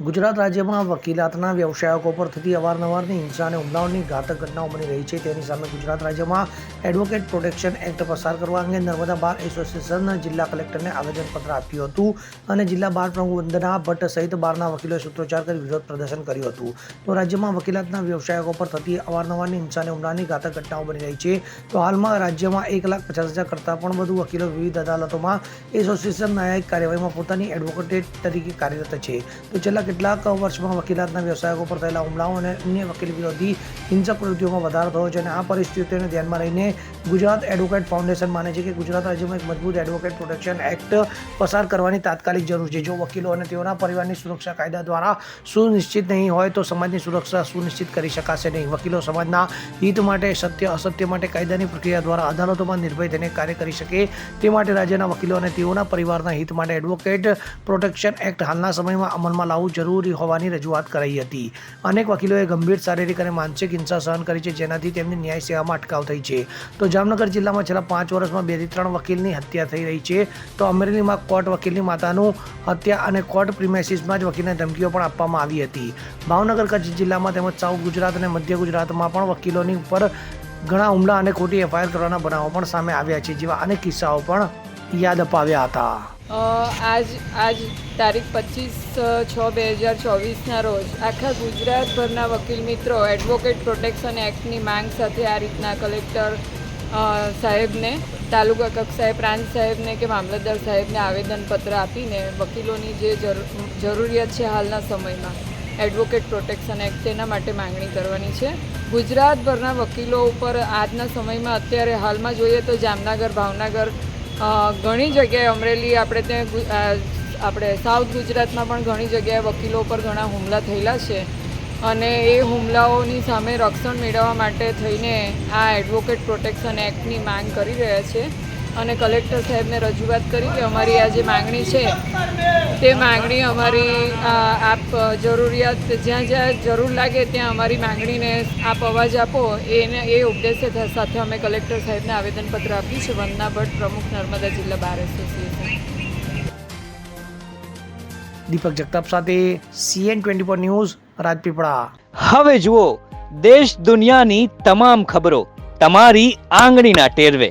ગુજરાત રાજ્યમાં વકીલાતના વ્યવસાયકો પર થતી અવારનવારની હિંસા અને હુમલાઓની ઘાતક ઘટનાઓ બની રહી છે. તેની સામે ગુજરાત રાજ્યમાં એડવોકેટ પ્રોટેક્શન એક્ટ પસાર કરવા અંગે નર્મદા બાર એસોસિએશન જિલ્લા કલેક્ટરને આવેદનપત્ર આપ્યું હતું અને જિલ્લા બાર પ્રમુખ વંદના ભટ્ટ સહિત બારના વકીલોએ સૂત્રોચ્ચાર કરી વિરોધ પ્રદર્શન કર્યું હતું. તો રાજ્યમાં વકીલાતના વ્યવસાયકો પર થતી અવારનવારની હિંસા અને હુમલાની ઘાતક ઘટનાઓ બની રહી છે. તો હાલમાં રાજ્યમાં એક લાખ પચાસ હજાર કરતાં પણ વધુ વકીલો વિવિધ અદાલતોમાં એસોસિએશન ન્યાયિક કાર્યવાહીમાં પોતાની એડવોકેટ તરીકે કાર્યરત છે. તો છેલ્લા કેટલાક વર્ષમાં વકીલાતના વ્યવસાયકો પર થયેલા હુમલાઓ અને અન્ય વકીલ વિરોધી હિંસક પ્રવૃત્તિઓમાં વધારો થયો છે અને આ પરિસ્થિતિઓને ધ્યાનમાં લઈને ગુજરાત એડવોકેટ ફાઉન્ડેશન માને છે કે ગુજરાત રાજ્યમાં એક મજબૂત એડવોકેટ પ્રોટેક્શન એક્ટ પસાર કરવાની તાત્કાલિક જરૂર છે. જો વકીલો અને તેઓના પરિવારની સુરક્ષા કાયદા દ્વારા સુનિશ્ચિત નહીં હોય તો સમાજની સુરક્ષા સુનિશ્ચિત કરી શકાશે નહીં. વકીલો સમાજના હિત માટે, સત્ય, અસત્ય માટે કાયદાની પ્રક્રિયા દ્વારા અદાલતોમાં નિર્ભય થઈને કાર્ય કરી શકે તે માટે રાજ્યના વકીલો અને તેઓના પરિવારના હિત માટે એડવોકેટ પ્રોટેક્શન એક્ટ હાલના સમયમાં અમલમાં લાવવું જરૂરી હોવાની રજૂઆત કરાઈ હતી. અનેક વકીલોએ ગંભીર શારીરિક અને માનસિક હિંસા સહન કરી છે, જેનાથી તેમની ન્યાય સેવામાં અટકાવ થઈ છે. તો જામનગર જિલ્લામાં છેલ્લા પાંચ વર્ષમાં બેથી ત્રણ વકીલની હત્યા થઈ રહી છે. તો અમરેલીમાં કોર્ટ વકીલની માતાનું હત્યા અને કોર્ટ પ્રિમેસીસમાં જ વકીલને ધમકીઓ પણ આપવામાં આવી હતી. ભાવનગર કચ્છ જિલ્લામાં તેમજ સાઉથ ગુજરાત અને મધ્ય ગુજરાતમાં પણ વકીલોની ઉપર ઘણા હુમલા અને ખોટી એફઆઈઆર કરવાના બનાવો પણ સામે આવ્યા છે, જેવા અનેક કિસ્સાઓ પણ યાદ અપાવ્યા હતા. આજ આજ તારીખ પચીસ છ બે હજાર ચોવીસના રોજ આખા ગુજરાતભરના વકીલ મિત્રો એડવોકેટ પ્રોટેક્શન એક્ટની માંગ સાથે આ રીતના કલેક્ટર સાહેબને, તાલુકા કક્ષાએ પ્રાંત સાહેબને કે મામલતદાર સાહેબને આવેદનપત્ર આપીને વકીલોની જે જરૂરિયાત છે હાલના સમયમાં એડવોકેટ પ્રોટેક્શન એક્ટ તેના માટે માંગણી કરવાની છે. ગુજરાતભરના વકીલો ઉપર આજના સમયમાં અત્યારે હાલમાં જોઈએ તો જામનગર, ભાવનગર ઘણી જગ્યાએ અમરેલી આપણે ત્યાં આપણે સાઉથ ગુજરાતમાં પણ ઘણી જગ્યાએ વકીલો પર ઘણા હુમલા થયેલા છે. અને એ હુમલાઓની સામે રક્ષણ મેળવવા માટે થઈને આ એડવોકેટ પ્રોટેક્શન એક્ટની માંગ કરી રહ્યા છે. અને કલેક્ટર સાહેબને રજૂઆત કરી કે અમારી આ જે માંગણી છે તે માંગણી અમારી આપ જરૂરિયાત જ્યાં જ્યાં જરૂર લાગે ત્યાં અમારી માંગણીને આપ અવાજ આપો. એને એ ઉદ્દેશ્ય સાથે અમે કલેક્ટર સાહેબને આવેદનપત્ર આપ્યું છે. વંદના ભટ્ટ પ્રમુખ નર્મદા જિલ્લા બાર એસોસિએશન. દીપક જગતાપ સાથે CN twenty four news Rajpipla. હવે જુઓ દેશ દુનિયાની તમામ ખબરો તમારી આંગળીના ટેરવે.